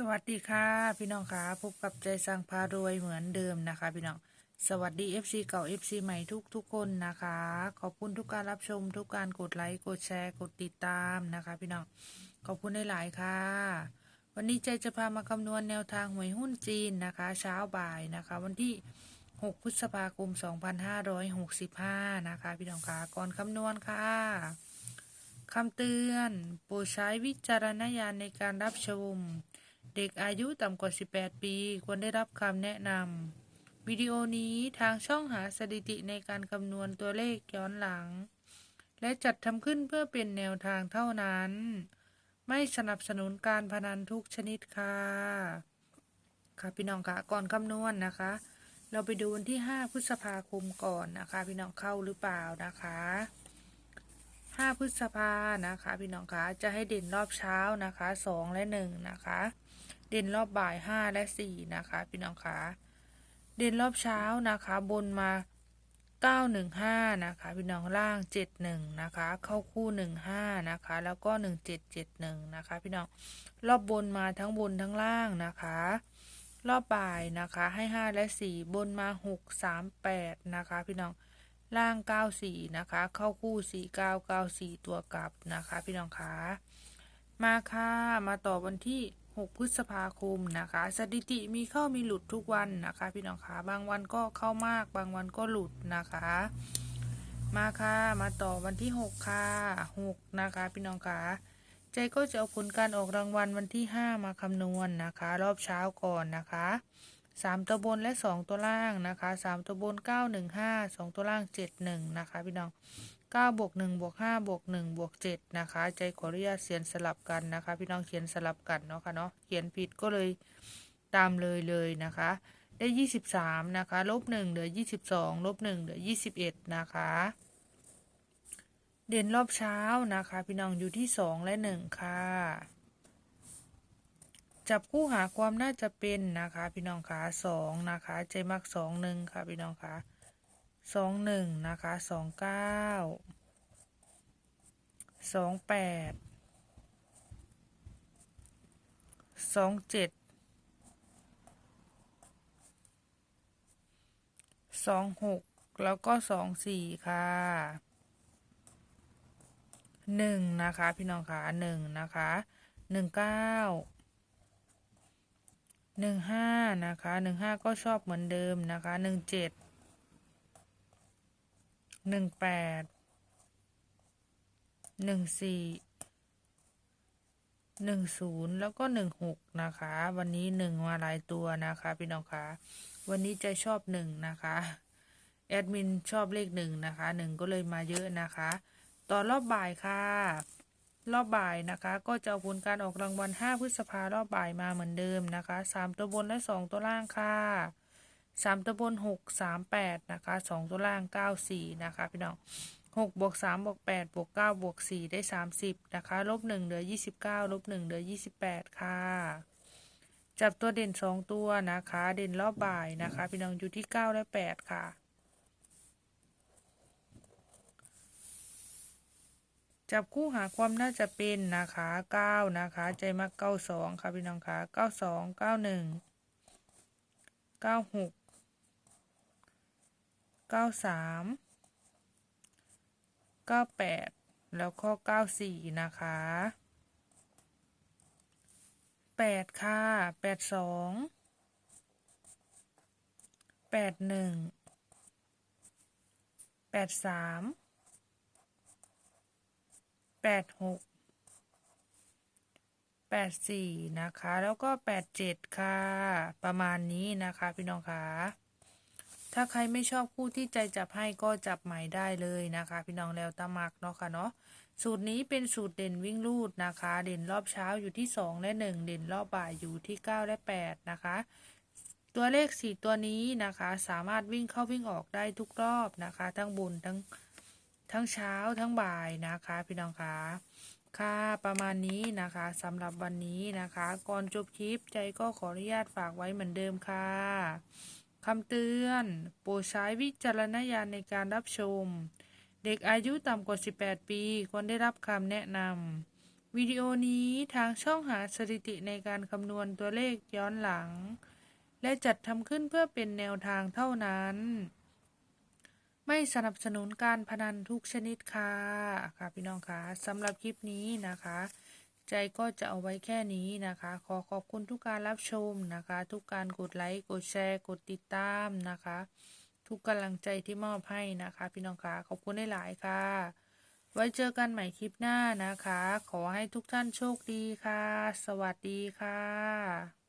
สวัสดีค่ะ พี่น้องค่ะพบกับใจสร้างพารวยเหมือนเดิมนะคะ พี่น้องสวัสดี FC เก่า FC ใหม่ทุกทุกคนนะคะ ขอบคุณทุกการรับชม ทุกการกดไลค์กดแชร์กดติดตามนะคะ พี่น้องขอบคุณหลายๆค่ะ วันนี้ใจจะพามาคำนวณแนวทางหวยหุ้นจีนนะคะ เช้าบ่ายนะคะ วันที่ 6 พฤษภาคม 2565 นะคะ พี่น้องค่ะก่อนคำนวณค่ะคำเตือนโปรดใช้วิจารณญาณในการรับชม เด็กอายุต่ำกว่า 18 ปี ควรได้รับคำแนะนำวิดีโอนี้ทางช่องหาสถิติในการคำนวณตัวเลขย้อนหลัง และจัดทำขึ้นเพื่อเป็นแนวทางเท่านั้น ไม่สนับสนุนการพนันทุกชนิดค่ะ ค่ะพี่น้องคะก่อนคำนวณนะคะ เราไปดูวันที่ 5 พฤษภาคมก่อนนะคะ พี่น้องเข้าหรือเปล่านะคะ 5 พฤษภานะคะ พี่น้องคะจะให้เด่นรอบเช้านะคะ 2 และ 1 นะคะ เด่นรอบบ่าย 5 และ 4 นะคะ พี่น้องคะเด่นรอบเช้านะคะ บนมา 915 นะคะ พี่น้องล่าง 71 นะคะ เข้าคู่ 15 นะคะ แล้วก็ 1771 นะคะ พี่น้องรอบบนมาทั้งบนทั้งล่างนะคะรอบบ่ายนะคะให้ 5 และ 4 บนมา 6 3 8 นะคะ พี่น้อง ล่าง 94 นะคะ เข้าคู่ 4994 ตัวกลับนะคะ พี่น้องคะมาค่ะมาต่อวันที่ 6 พฤษภาคมนะคะ สถิติมีเข้ามีหลุดทุกวันนะคะ พี่น้องคะบางวันก็เข้ามาก บางวันก็หลุดนะคะ มาค่ะมาต่อวันที่ 6 ค่ะ 6 นะคะ พี่น้องคะใจก็จะเอาผลการออกรางวัลวันที่ 5 มาคำนวณนะคะ รอบเช้าก่อนนะคะ สามตัวบนและสองตัวล่างนะคะสามตัวบนเก้าหนึ่งห้าสองตัวล่างเจ็ดหนึ่งนะคะ พี่น้องเก้าบวกหนึ่งบวกห้าบวกหนึ่งบวกเจ็ดนะคะ ใจขออนุญาตเขียนสลับกันนะคะ พี่น้องเขียนสลับกันเนาะค่ะเนาะเขียนผิดก็เลยตามเลยเลยนะคะ ได้ยี่สิบสามนะคะ ลบหนึ่งเหลือยี่สิบสองลบหนึ่งเหลือยี่สิบเอ็ดนะคะ เด่นรอบเช้านะคะ พี่น้องอยู่ที่สองและหนึ่งค่ะ จับคู่หาความน่าจะเป็นนะคะ พี่น้องคะสองนะคะ ใจมักสองหนึ่งค่ะ พี่น้องคะสองหนึ่งนะคะสองเก้าสองแปดสองเจ็ดสองหกแล้วก็สองสี่ค่ะหนึ่งนะคะ พี่น้องคะหนึ่งนะคะหนึ่งเก้า หนึ่งห้านะคะหนึ่งห้าก็ชอบเหมือนเดิมนะคะหนึ่งเจ็ดหนึ่งแปดหนึ่งสี่หนึ่งศูนย์แล้วก็หนึ่งหกนะคะ วันนี้หนึ่งมาหลายตัวนะคะพี่น้องคะวันนี้ใจชอบหนึ่งนะคะแอดมินชอบเลขหนึ่งนะคะหนึ่งก็เลยมาเยอะนะคะต่อรอบบ่ายค่ะ รอบบ่ายนะคะ ก็จะเอาผลการออกรางวัล 5 พฤษภารอบบ่ายมาเหมือนเดิมนะคะ 3 ตัวบนและ 2 ตัวล่างค่ะ 3 ตัวบน 6 3 8 นะคะ 2 ตัวล่าง 9 4 นะคะพี่น้อง6บวก3บวก8บวก9บวก4ได้ 30 นะคะลบ1เหลือ 29ลบ1เหลือ 28 ค่ะ จับตัวเด่น 2 ตัวนะคะ เด่นรอบบ่ายนะคะ พี่น้องอยู่ที่ 9 และ 8 ค่ะ จับคู่หาความน่าจะเป็นนะคะเก้านะคะ ใจมักเก้าสองค่ะพี่น้องคะเก้าสองเก้าหนึ่งเก้าหกเก้าสามเก้าแปดแล้วก็เก้าสี่นะคะแปดค่ะแปดสองแปดหนึ่งแปดสาม แปดหกแปดสี่นะคะ แล้วก็แปดเจ็ดค่ะ ประมาณนี้นะคะพี่น้องคะถ้าใครไม่ชอบคู่ที่ใจจับให้ก็จับใหม่ได้เลยนะคะ พี่น้องแล้วตามักเนาะค่ะเนาะสูตรนี้เป็นสูตรเด่นวิ่งลูดนะคะ เด่นรอบเช้าอยู่ที่สองและหนึ่งเด่นรอบบ่ายอยู่ที่เก้าและแปดนะคะ ตัวเลขสี่ตัวนี้นะคะ สามารถวิ่งเข้าวิ่งออกได้ทุกรอบนะคะ ทั้งบนทั้ง ทั้งเช้าทั้งบ่ายนะคะ พี่น้องคะค่ะ ประมาณนี้นะคะสำหรับวันนี้นะคะ ก่อนจบคลิปใจก็ขออนุญาตฝากไว้เหมือนเดิมค่ะคำเตือน โปรดใช้วิจารณญาณในการรับชม เด็กอายุต่ำกว่า 18 ปี ควรได้รับคำแนะนำวิดีโอนี้ทางช่องหาสถิติในการคำนวณตัวเลขย้อนหลัง และจัดทำขึ้นเพื่อเป็นแนวทางเท่านั้น ไม่สนับสนุนการพนันทุกชนิดค่ะค่ะพี่น้องคะสำหรับคลิปนี้นะคะ ใจก็จะเอาไว้แค่นี้นะคะ ขอขอบคุณทุกการรับชมนะคะ ทุกการกดไลค์กดแชร์กดติดตามนะคะ ทุกกำลังใจที่มอบให้นะคะ พี่น้องคะขอบคุณได้หลายค่ะ ไว้เจอกันใหม่คลิปหน้านะคะ ขอให้ทุกท่านโชคดีค่ะ สวัสดีค่ะ